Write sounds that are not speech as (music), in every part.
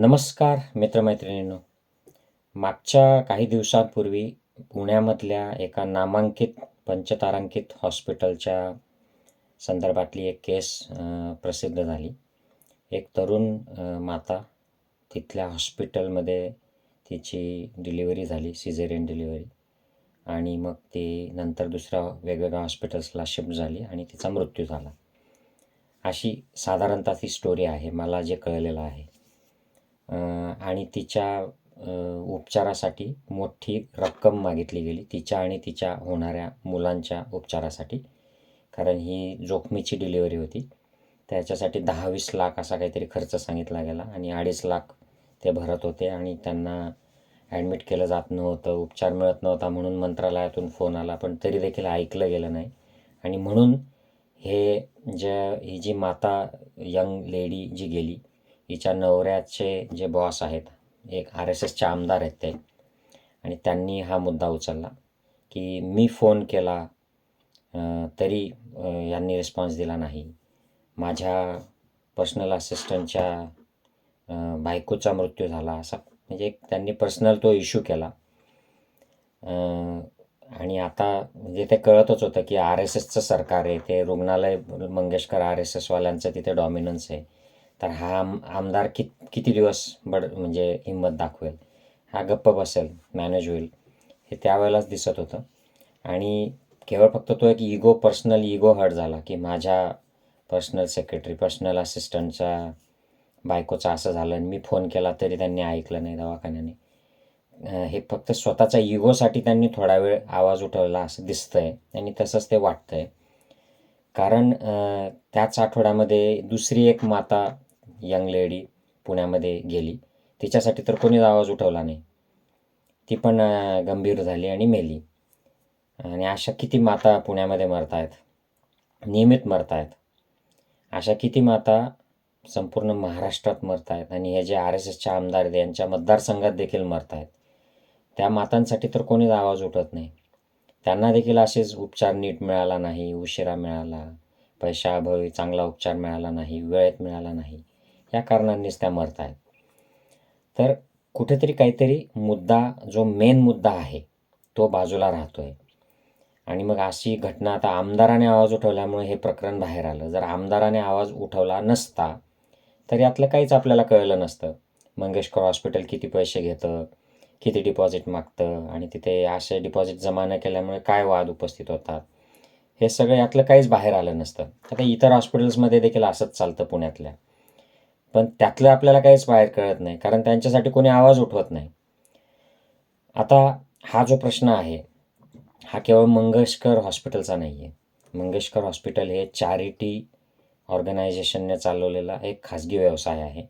नमस्कार मित्रमैत्रिणींनो. मागच्या काही दिवसांपूर्वी पुण्यामधल्या एका नामांकित पंचतारांकित हॉस्पिटलच्या संदर्भातली एक केस प्रसिद्ध झाली. एक तरुण माता तिथल्या हॉस्पिटलमध्ये तिची डिलिव्हरी झाली सिझेरियन डिलिव्हरी. आणि मग ती नंतर दुसऱ्या वेगवेगळ्या हॉस्पिटल्सला शिफ्ट झाली आणि तिचा मृत्यू झाला. अशी साधारणतः ती स्टोरी आहे मला जे कळलेलं आहे. आणि तिच्या उपचारासाठी मोठी रक्कम मागितली गेली. तिच्या आणि तिच्या होणाऱ्या मुलांच्या उपचारासाठी. कारण ही जोखमीची डिलिव्हरी होती. त्याच्यासाठी दहा वीस लाख असा काहीतरी खर्च सांगितला गेला आणि अडीच लाख ते भरत होते आणि त्यांना ॲडमिट केलं जात नव्हतं. उपचार मिळत नव्हता म्हणून मंत्रालयातून फोन आला पण तरी देखील ऐकलं गेलं नाही. आणि म्हणून हे ज्या ही जी माता यंग लेडी जी गेली हिच्या नवऱ्याचे जे बॉस आहेत एक आर एस एसचे आमदार आहेत ते. आणि त्यांनी हा मुद्दा उचलला की मी फोन केला तरी यांनी रिस्पॉन्स दिला नाही. माझ्या पर्सनल असिस्टंटच्या बायकोचा मृत्यू झाला असा. म्हणजे एक त्यांनी पर्सनल तो इश्यू केला. आणि आता म्हणजे ते कळतच होतं की आर एस एसचं सरकार आहे. ते रुग्णालय मंगेशकर आर एस एसवाल्यांचं तिथे डॉमिनन्स आहे. तर हा आम आमदार कित किती दिवस बड म्हणजे हिंमत दाखवेल? हा गप्प बसेल मॅनेज होईल हे त्यावेळेलाच दिसत होतं. आणि केवळ फक्त तो एक इगो पर्सनल इगो हर्ट झाला की माझ्या पर्सनल सेक्रेटरी पर्सनल असिस्टंटचा बायकोचा असं झालं आणि मी फोन केला तरी त्यांनी ऐकलं नाही दवाखान्याने. हे फक्त स्वतःच्या इगोसाठी त्यांनी थोडा वेळ आवाज उठवला असं दिसतं आहे आणि तसंच ते वाटतं आहे कारण त्याच आठवड्यामध्ये दुसरी एक माता यंग लेडी पुण्यामध्ये गेली. तिच्यासाठी तर कोणीच आवाज उठवला नाही. ती पण गंभीर झाली आणि मेली. आणि अशा किती माता पुण्यामध्ये मरत आहेत नियमित मरत आहेत अशा किती माता संपूर्ण महाराष्ट्रात मरत आहेत आणि हे जे आर एस एसच्या आमदार आहेत यांच्या मतदारसंघात देखील मरत आहेत त्या मातांसाठी तर कोणीच आवाज उठत नाही. त्यांना देखील असेच उपचार नीट मिळाला नाही उशिरा मिळाला पैशाअभावी चांगला उपचार मिळाला नाही वेळेत मिळाला नाही. या कारणांनीच त्या मरत आहेत तर कुठेतरी काहीतरी मुद्दा जो मेन मुद्दा आहे तो बाजूला राहतो आहे आणि मग अशी घटना आता आमदाराने आवाज उठवल्यामुळे हे प्रकरण बाहेर आलं. जर आमदाराने आवाज उठवला नसता तर यातलं काहीच आपल्याला कळलं नसतं. मंगेशकर हॉस्पिटल किती पैसे घेतं किती डिपॉझिट मागतं आणि तिथे असे डिपॉझिट जमा न केल्यामुळे काय वाद उपस्थित होतात? हे सगळं यातलं काहीच बाहेर आलं नसतं. आता इतर हॉस्पिटल्समध्ये देखील असंच चालतं पुण्यातल्या. पण त्यातलं आपल्याला काहीच बाहेर कळत नाही कारण त्यांच्यासाठी कोणी आवाज उठवत नाही. आता हा जो प्रश्न आहे हा केवळ मंगेशकर हॉस्पिटलचा नाही आहे मंगेशकर हॉस्पिटल हे चॅरिटी ऑर्गनायझेशनने चालवलेला एक खाजगी व्यवसाय आहे.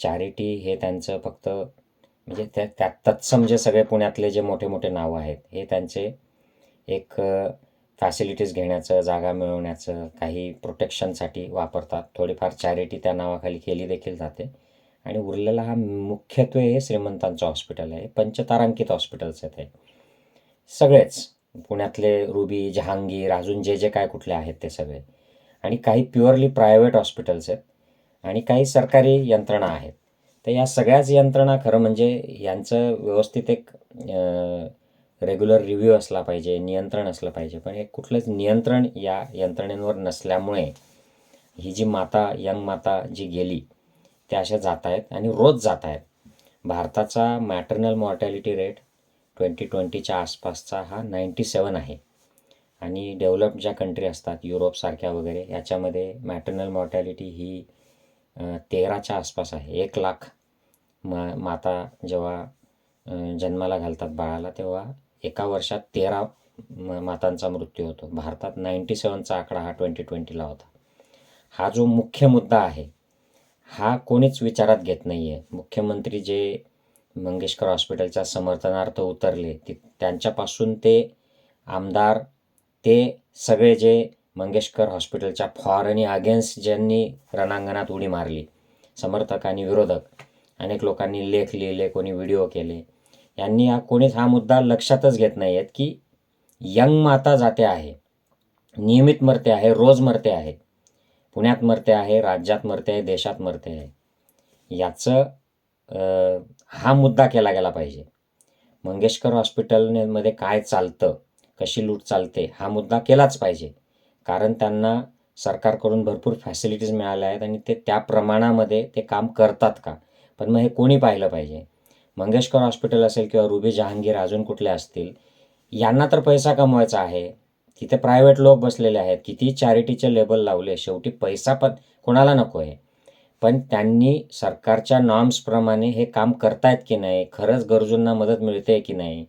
चॅरिटी हे त्यांचं फक्त म्हणजे त्या त्यात तत्सम जे सगळे पुण्यातले जे मोठे मोठे नावं आहेत हे त्यांचे एक फॅसिलिटीज घेण्याचं जागा मिळवण्याचं काही प्रोटेक्शनसाठी वापरतात. थोडीफार चॅरिटी त्या नावाखाली केली देखील जाते. आणि उरलेला हा मुख्यत्वे हे श्रीमंतांचं हॉस्पिटल आहे. पंचतारांकित हॉस्पिटल्स आहेत हे. सगळेच पुण्यातले रुबी जहांगीर अजून जे जे काय कुठले आहेत ते सगळे. आणि काही प्युअरली प्रायव्हेट हॉस्पिटल्स आहेत. आणि काही सरकारी यंत्रणा आहेत. तर या सगळ्याच यंत्रणा खरं म्हणजे यांचं व्यवस्थित एक रेग्युलर रिव्ह्यू असला पाहिजे नियंत्रण असलं पाहिजे. पण हे कुठलंच नियंत्रण या यंत्रणेंवर नसल्यामुळे ही जी माता यंग माता जी गेली त्या अशा जात आहेत आणि रोज जात आहेत. भारताचा मॅटर्नल मॉर्टॅलिटी रेट ट्वेंटी ट्वेंटीच्या आसपासचा हा नाईंटी सेवन आहे. आणि डेव्हलप ज्या कंट्री असतात युरोपसारख्या वगैरे याच्यामध्ये मॅटर्नल मॉर्टॅलिटी ही तेराच्या आसपास आहे. एक लाख मा माता जेव्हा जन्माला घालतात बाळाला तेव्हा एका वर्षात तेरा म मातांचा मृत्यू होतो. भारतात नाईंटी सेवनचा आकडा हा ट्वेंटी ट्वेंटीला होता. हा जो मुख्य मुद्दा आहे हा कोणीच विचारात घेत नाही आहे मुख्यमंत्री जे मंगेशकर हॉस्पिटलच्या समर्थनार्थ उतरले ती त्यांच्यापासून ते आमदार ते सगळे जे मंगेशकर हॉस्पिटलच्या फॉर आणि अगेन्स्ट ज्यांनी रणांगणात उडी मारली समर्थक आणि विरोधक अनेक लोकांनी लेख लिहिले कोणी व्हिडिओ केले. यांनी हा कोणीच हा मुद्दा लक्षातच घेत नाही आहेत की यंग माता जाते आहे नियमित मरते आहे रोज मरते आहे पुण्यात मरते आहे राज्यात मरते आहे देशात मरते आहे. याचं हा मुद्दा केला गेला पाहिजे. मंगेशकर हॉस्पिटलमध्ये काय चालतं कशी लूट चालते हा मुद्दा केलाच पाहिजे. कारण त्यांना सरकारकडून भरपूर फॅसिलिटीज मिळाल्या आहेत आणि ते त्या प्रमाणामध्ये ते काम करतात का? पण मग हे कोणी पाहिलं पाहिजे? मंगेशकर हॉस्पिटल असेल किंवा रुबी जहांगीर अजून कुठले असतील यांना तर पैसा कमवायचा आहे. तिथे प्रायव्हेट लोक बसलेले आहेत. किती चॅरिटीचे लेबल लावले शेवटी पैसा पण कोणाला नको आहे. पण त्यांनी सरकारच्या नॉर्म्सप्रमाणे हे काम करतायत की नाही खरंच गरजूंना मदत मिळते की नाही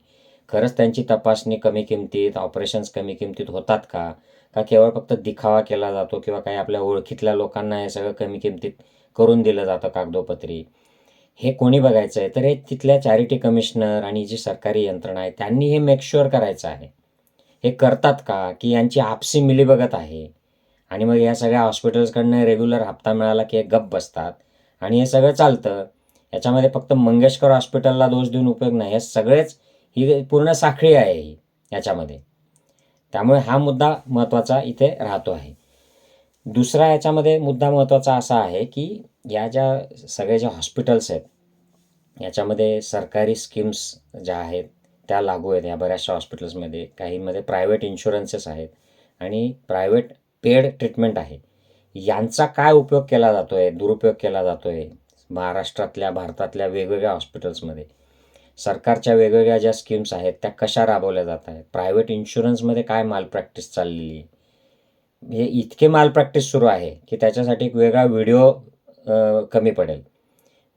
खरंच त्यांची तपासणी कमी किमतीत ऑपरेशन्स कमी किमतीत होतात का? का केवळ फक्त दिखावा केला जातो किंवा काही आपल्या ओळखीतल्या लोकांना हे सगळं कमी किमतीत करून दिलं जातं कागदोपत्री? हे कोणी बघायचं आहे? तर हे तिथल्या चॅरिटी कमिशनर आणि जी सरकारी यंत्रणा आहे त्यांनी हे मेक शुअर करायचं आहे. हे करतात का? की यांची आपसी मिलीबगत आहे. आणि मग या सगळ्या हॉस्पिटल्सकडनं रेग्युलर हप्ता मिळाला की हे गप्प बसतात. आणि हे सगळं चालतं. याच्यामध्ये फक्त मंगेशकर हॉस्पिटलला दोष देऊन उपयोग नाही. हे सगळेच ही पूर्ण साखळी आहे ही याच्यामध्ये. त्यामुळे हा मुद्दा महत्त्वाचा इथे राहतो आहे. दुसरा याच्यामध्ये मुद्दा महत्त्वाचा असा आहे की या ज्या सगळ्या ज्या हॉस्पिटल्स आहेत याच्यामध्ये सरकारी स्कीम्स ज्या आहेत त्या लागू आहेत. या बऱ्याचशा हॉस्पिटल्समध्ये काहींमध्ये प्रायव्हेट इन्शुरन्सेस आहेत आणि प्रायव्हेट पेड ट्रीटमेंट आहे. यांचा काय उपयोग केला जातो आहे दुरुपयोग केला जातो आहे महाराष्ट्रातल्या भारतातल्या वेगवेगळ्या हॉस्पिटल्समध्ये? सरकारच्या वेगवेगळ्या ज्या स्कीम्स आहेत त्या कशा राबवल्या जात आहेत? प्रायव्हेट इन्शुरन्समध्ये काय माल प्रॅक्टिस चाललेली आहे? हे इतके माल प्रॅक्टिस सुरू आहे की त्याच्यासाठी एक वेगळा व्हिडिओ कमी पडेल.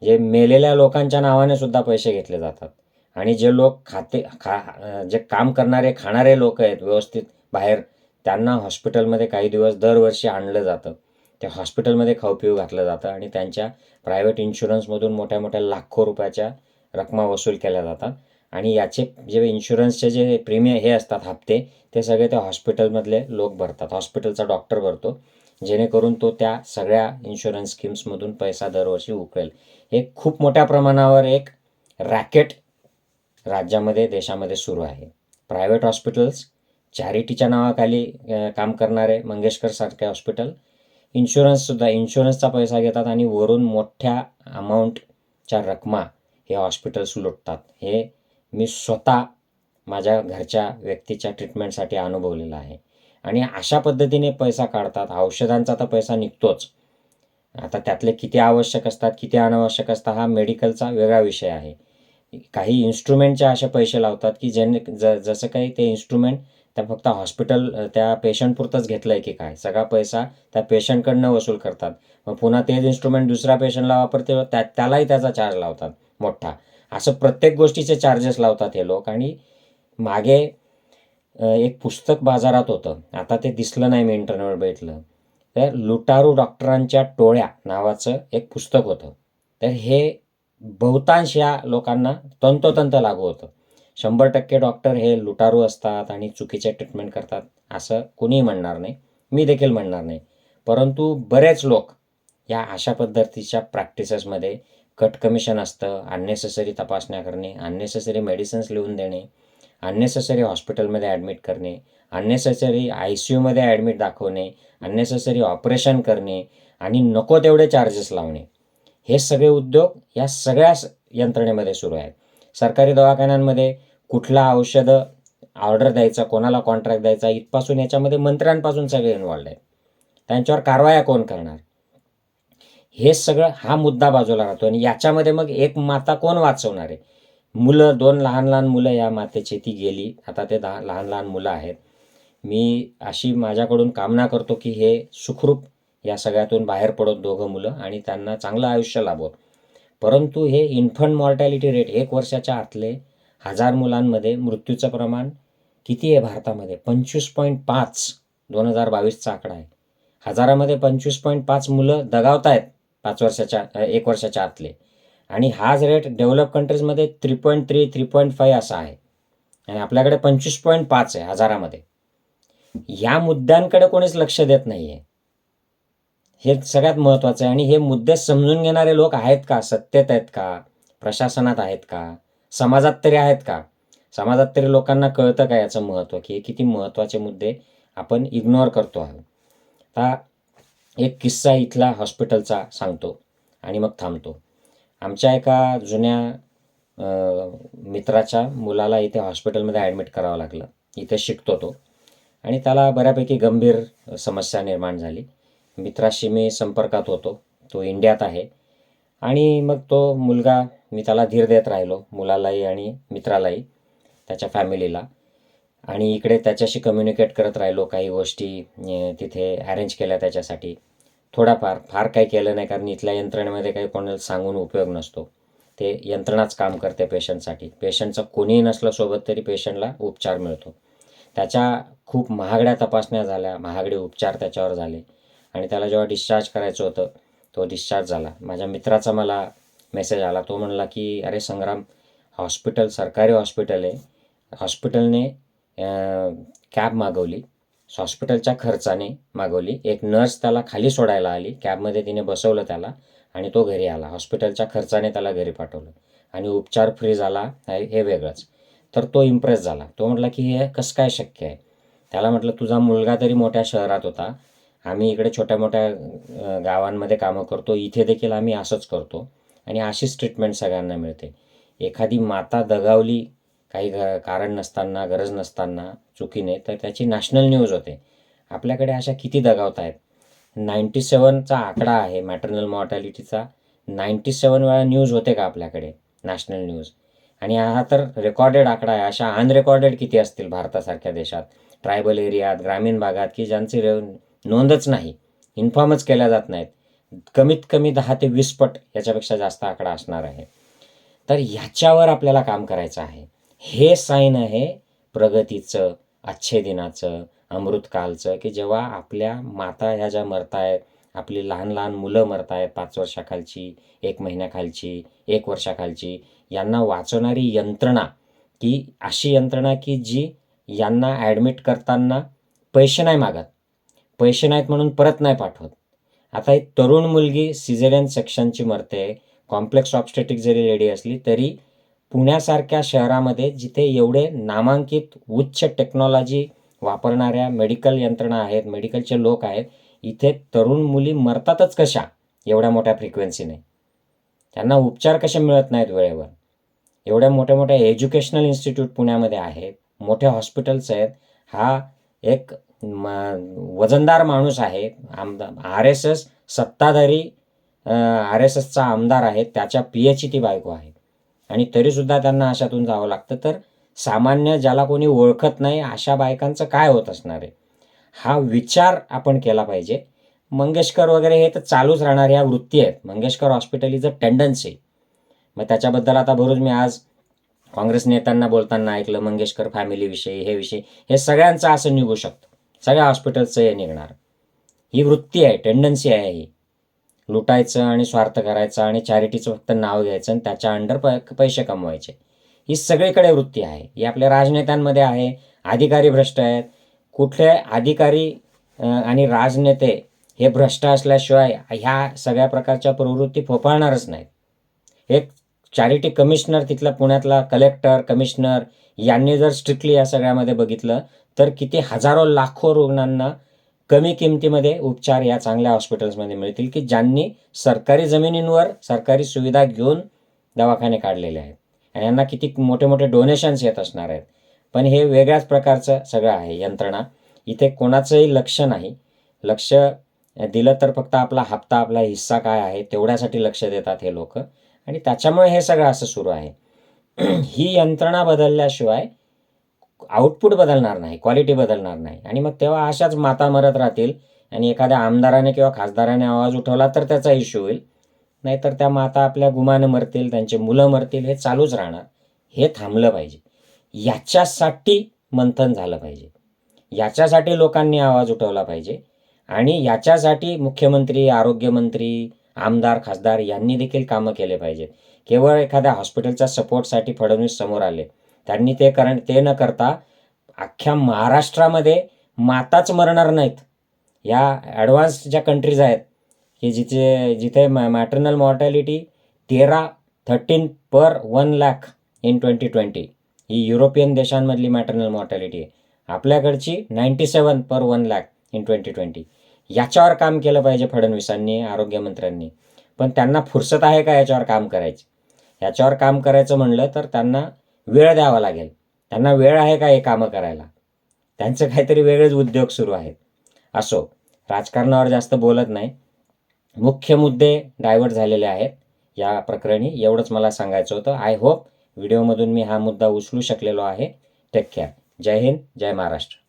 जे मेलेल्या लोकांच्या नावाने सुद्धा पैसे घेतले जातात. आणि जे लोक खाते खा जे काम करणारे खाणारे लोक आहेत व्यवस्थित बाहेर त्यांना हॉस्पिटलमध्ये काही दिवस दरवर्षी आणलं जातं. त्या हॉस्पिटलमध्ये खाऊ पिऊ घातलं जातं आणि त्यांच्या प्रायव्हेट इन्शुरन्समधून मोठ्या मोठ्या लाखो रुपयाच्या रकमा वसूल केल्या जातात. आणि याचे जे इन्शुरन्सचे जे प्रीमियम हे असतात हप्ते ते सगळे त्या हॉस्पिटलमधले लोक भरतात. हॉस्पिटलचा डॉक्टर भरतो. जेणेकरून तो त्या सगळ्या इन्शुरन्स स्कीम्समधून पैसा दरवर्षी उकळेल. हे खूप मोठ्या प्रमाणावर एक रॅकेट राज्यामध्ये देशामध्ये सुरू आहे. प्रायव्हेट हॉस्पिटल्स चॅरिटीच्या नावाखाली काम करणारे मंगेशकरसारखे हॉस्पिटल इन्शुरन्ससुद्धा इन्शुरन्सचा पैसा घेतात आणि वरून मोठ्या अमाऊंटच्या रकमा हे हॉस्पिटल्स लुटतात हे मी स्वतः माझ्या घरच्या व्यक्तीच्या ट्रीटमेंटसाठी अनुभवलेलं आहे. आणि अशा पद्धतीने पैसा काढतात. औषधांचा तर पैसा निघतोच. आता त्यातले किती आवश्यक असतात किती अनावश्यक असतात हा मेडिकलचा वेगळा विषय आहे. काही इन्स्ट्रुमेंटचे असे पैसे लावतात की ज्याने ज जसं काही ते इन्स्ट्रुमेंट त्या फक्त हॉस्पिटल त्या पेशंटपुरतंच घेतलं आहे की काय? सगळा पैसा त्या पेशंटकडनं वसूल करतात. मग पुन्हा तेच इन्स्ट्रुमेंट दुसऱ्या पेशंटला वापरते त्या त्यालाही त्याचा चार्ज लावतात मोठा. असं प्रत्येक गोष्टीचे चार्जेस लावतात हे लोक. आणि मागे एक पुस्तक बाजारात होतं. आता ते दिसलं नाही मी इंटरनेटवर भेटलं तर लुटारू डॉक्टरांच्या टोळ्या नावाचं एक पुस्तक होतं. तर हे बहुतांश या लोकांना तंतोतंत लागू होतं. शंभर टक्के डॉक्टर हे लुटारू असतात आणि चुकीचे ट्रीटमेंट करतात असं कोणीही म्हणणार नाही. मी देखील म्हणणार नाही. परंतु बरेच लोक या अशा पद्धतीच्या प्रॅक्टिसेसमध्ये कट कमिशन असतं अननेसेसरी तपासण्या करणे अननेसेसरी मेडिसिन्स लिहून देणे अननेसेसरी हॉस्पिटलमध्ये ॲडमिट करणे अननेसेसरी आय सी यूमध्ये ॲडमिट दाखवणे अननेसेसरी ऑपरेशन करणे आणि नको तेवढे चार्जेस लावणे. हे सगळे उद्योग या सगळ्या यंत्रणेमध्ये सुरू आहेत. सरकारी दवाखान्यांमध्ये कुठला औषधं ऑर्डर द्यायचा कोणाला कॉन्ट्रॅक्ट द्यायचा इथपासून याच्यामध्ये मंत्र्यांपासून सगळे इन्वॉल्ड आहेत. त्यांच्यावर कारवाया कोण करणार? हे सगळं हा मुद्दा बाजूला राहतो. आणि याच्यामध्ये मग एक माता कोण वाचवणार आहे? मुलं दोन लहान लहान मुलं या मातेची ती गेली. आता ते दहा लहान लहान मुलं आहेत. मी अशी माझ्याकडून कामना करतो की हे सुखरूप या सगळ्यातून बाहेर पडत दोघं मुलं आणि त्यांना चांगलं आयुष्य लाभो परंतु हे इन्फंट मॉर्टॅलिटी रेट एक वर्षाच्या आतले हजार मुलांमध्ये मृत्यूचं प्रमाण किती आहे भारतामध्ये? पंचवीस पॉईंट पाच दोन हजार बावीसचा आकडा आहे. हजारामध्ये पंचवीस पॉईंट पाच मुलं दगावत आहेत पाच वर्षाच्या एक वर्षाच्या आतले. आणि हाच रेट डेव्हलप कंट्रीजमध्ये three point three three point five असा आहे. आणि आपल्याकडे पंचवीस पॉईंट पाच आहे हजारामध्ये. या मुद्द्यांकडे कोणीच लक्ष देत नाही आहे हे सगळ्यात महत्त्वाचं आहे. आणि हे मुद्दे समजून घेणारे लोक आहेत का? सत्तेत आहेत का? प्रशासनात आहेत का? समाजात तरी आहेत का? समाजात तरी लोकांना कळतं का याचं महत्त्व की हे किती महत्त्वाचे मुद्दे आपण इग्नोर करतो आहोत. आता एक किस्सा इथला हॉस्पिटलचा सांगतो आणि मग थांबतो. आमच्या एका जुन्या मित्राच्या मुलाला इथे हॉस्पिटलमध्ये ॲडमिट करावं लागलं. इथे शिकतो तो आणि त्याला बऱ्यापैकी गंभीर समस्या निर्माण झाली. मित्राशी मी संपर्कात होतो. तो इंडियात आहे आणि मग तो मुलगा मी त्याला धीर देत राहिलो मुलालाही आणि मित्रालाही त्याच्या फॅमिलीला. आणि इकडे त्याच्याशी कम्युनिकेट करत राहिलो काही गोष्टी तिथे अरेंज केल्या त्याच्यासाठी. थोडाफार फार काही केलं नाही कारण इथल्या यंत्रणेमध्ये काही कोणाला सांगून उपयोग नसतो. ते यंत्रणाच काम करते पेशंटसाठी. पेशंटचं कोणीही नसलं सोबत तरी पेशंटला उपचार मिळतो. त्याच्या खूप महागड्या तपासण्या झाल्या महागडे उपचार त्याच्यावर झाले. आणि त्याला जेव्हा डिस्चार्ज करायचं होतं तो डिस्चार्ज झाला. माझ्या मित्राचा मला मेसेज आला. तो म्हणला की अरे संग्राम हॉस्पिटल सरकारी हॉस्पिटल आहे. हॉस्पिटलने कॅब मागवली. हॉस्पिटलच्या खर्चाने मागवली. एक नर्स त्याला खाली सोडायला आली. कॅबमध्ये तिने बसवलं त्याला आणि तो घरी आला. हॉस्पिटलच्या खर्चाने त्याला घरी पाठवलं. आणि उपचार फ्री झाला. हे हे वेगळंच. तर तो इम्प्रेस झाला. तो म्हटला की हे कसं काय शक्य आहे? त्याला म्हटलं तुझा मुलगा तरी मोठ्या शहरात होता. आम्ही इकडे छोट्या मोठ्या गावांमध्ये कामं करतो. इथे देखील आम्ही असंच करतो. आणि अशीच ट्रीटमेंट सगळ्यांना मिळते. एखादी माता दगावली काही कारण नसताना गरज नसताना चुकीने तर त्याची नॅशनल न्यूज होते. आपल्याकडे अशा किती दगावत आहेत? नाईंटी सेवनचा आकडा आहे मॅटर्नल मॉर्टॅलिटीचा. नाईंटी सेवन वेळा न्यूज होते का आपल्याकडे? National news. आणि हा तर रेकॉर्डेड आकडा आहे. अशा अनरेकॉर्डेड किती असतील भारतासारख्या देशात? ट्रायबल एरियात ग्रामीण भागात की ज्यांची रे नोंदच नाही इन्फॉर्मच केल्या जात नाहीत. कमीत कमी दहा ते वीस पट याच्यापेक्षा जास्त आकडा असणार आहे. तर ह्याच्यावर आपल्याला काम करायचं आहे. हे साईन आहे प्रगतीचं आच्छेदिनाचं अमृतकालचं की जेव्हा आपल्या माता ह्या ज्या मरतायत आपली लहान लहान मुलं मरतायत पाच वर्षाखालची एक महिन्याखालची एक वर्षाखालची यांना वाचवणारी यंत्रणा की अशी यंत्रणा की जी यांना ॲडमिट करताना पैसे नाही मागत. पैसे नाहीत म्हणून परत नाही पाठवत. आता एक तरुण मुलगी सिझेरियन सेक्शनची मरते कॉम्प्लेक्स ऑब्स्टेटिक जरी लेडी असली तरी पुण्यासारख्या शहरामध्ये जिथे एवढे नामांकित उच्च टेक्नॉलॉजी वापरणाऱ्या मेडिकल यंत्रणा आहेत मेडिकलचे लोक आहेत इथे तरुण मुली मरतातच कशा? एवढ्या मोठ्या फ्रिक्वेन्सीने त्यांना उपचार कसे मिळत नाहीत वेळेवर? एवढ्या मोठ्या मोठ्या एज्युकेशनल इन्स्टिट्यूट पुण्यामध्ये आहेत मोठे हॉस्पिटल्स आहेत. हा एक म वजनदार माणूस आहे. आमदार आर एस एस सत्ताधारी आर एस एसचा आमदार आहे. त्याच्या पी एच ई टी बायको आहे. आणि तरीसुद्धा त्यांना अशातून जावं लागतं. तर सामान्य ज्याला कोणी ओळखत नाही अशा बायकांचं काय होत असणार आहे? हा विचार आपण केला पाहिजे. मंगेशकर वगैरे हे तर चालूच राहणार ह्या वृत्ती आहेत. Mangeshkar hospital is a tendency मग त्याच्याबद्दल आता बरोच मी आज काँग्रेस नेत्यांना बोलताना ऐकलं मंगेशकर फॅमिलीविषयी हे विषयी हे सगळ्यांचं असं निघू शकतं. सगळ्या हॉस्पिटलचं हे निघणार. ही वृत्ती आहे टेंडन्सी आहे ही. लुटायचं आणि स्वार्थ करायचं आणि चॅरिटीचं फक्त नाव घ्यायचं आणि त्याच्या अंडर प पैसे कमवायचे. ही सगळीकडे वृत्ती आहे. ही आपल्या राजनेत्यांमध्ये आहे. अधिकारी भ्रष्ट आहेत. कुठले अधिकारी आणि राजनेते हे भ्रष्ट असल्याशिवाय ह्या सगळ्या प्रकारच्या प्रवृत्ती फोफाळणारच नाहीत. एक चॅरिटी कमिशनर तिथला पुण्यातला कलेक्टर कमिशनर यांनी जर स्ट्रिक्टली या सगळ्यामध्ये बघितलं तर किती हजारो लाखो रुग्णांना कमी किमतीमध्ये उपचार या चांगल्या हॉस्पिटल्समध्ये मिळतील की ज्यांनी सरकारी जमिनींवर सरकारी सुविधा घेऊन दवाखाने काढलेले आहेत. आणि यांना किती मोठे मोठे डोनेशन्स येत असणार आहेत. पण हे वेगळ्याच प्रकारचं सगळं आहे यंत्रणा. इथे कोणाचंही लक्ष नाही. लक्ष दिलं तर फक्त आपला हप्ता आपला हिस्सा काय आहे तेवढ्यासाठी लक्ष देतात हे लोक. आणि त्याच्यामुळे हे सगळं असं सुरू आहे. (clears throat) ही यंत्रणा बदलल्याशिवाय आउटपुट बदलणार नाही क्वालिटी बदलणार नाही. आणि मग तेव्हा अशाच माता मरत राहतील आणि एखाद्या आमदाराने किंवा खासदाराने आवाज उठवला तर त्याचा इश्यू होईल. नाहीतर त्या माता आपल्या गुमानं मरतील त्यांचे मुलं मरतील हे चालूच राहणार. हे थांबलं पाहिजे. याच्यासाठी मंथन झालं पाहिजे. याच्यासाठी लोकांनी आवाज उठवला पाहिजे. आणि याच्यासाठी मुख्यमंत्री आरोग्यमंत्री आमदार खासदार यांनी देखील कामं केले पाहिजेत. केवळ एखाद्या हॉस्पिटलच्या सपोर्टसाठी फडणवीस समोर आले. त्यांनी ते करण ते न करता अख्ख्या महाराष्ट्रामध्ये माताच मरणार नाहीत. या ॲडव्हान्स ज्या कंट्रीज आहेत की जिथे जिथे मॅ मॅटर्नल मॉर्टॅलिटी तेरा thirteen per one lakh in twenty twenty he European देशांमधली मॅटर्नल मॉर्टॅलिटी आहे. आपल्याकडची ninety seven per one lakh in twenty twenty याच्यावर काम केलं पाहिजे फडणवीसांनी आरोग्यमंत्र्यांनी. पण त्यांना फुरसत आहे का याच्यावर काम करायची? याच्यावर काम करायचं म्हणलं तर त्यांना वेळ द्यावा लागेल. त्यांना वेळ आहे का हे कामं करायला? त्यांचं काहीतरी वेगळेच उद्योग सुरू आहेत. असो राजकारणावर जास्त बोलत नाही. मुख्य मुद्दे डायव्हर्ट झालेले आहेत. या प्रकरणी एवढंच मला सांगायचं होतं. आय होप व्हिडिओमधून मी हा मुद्दा उचलू शकलेलो आहे. टेक केअर जय हिंद जय महाराष्ट्र.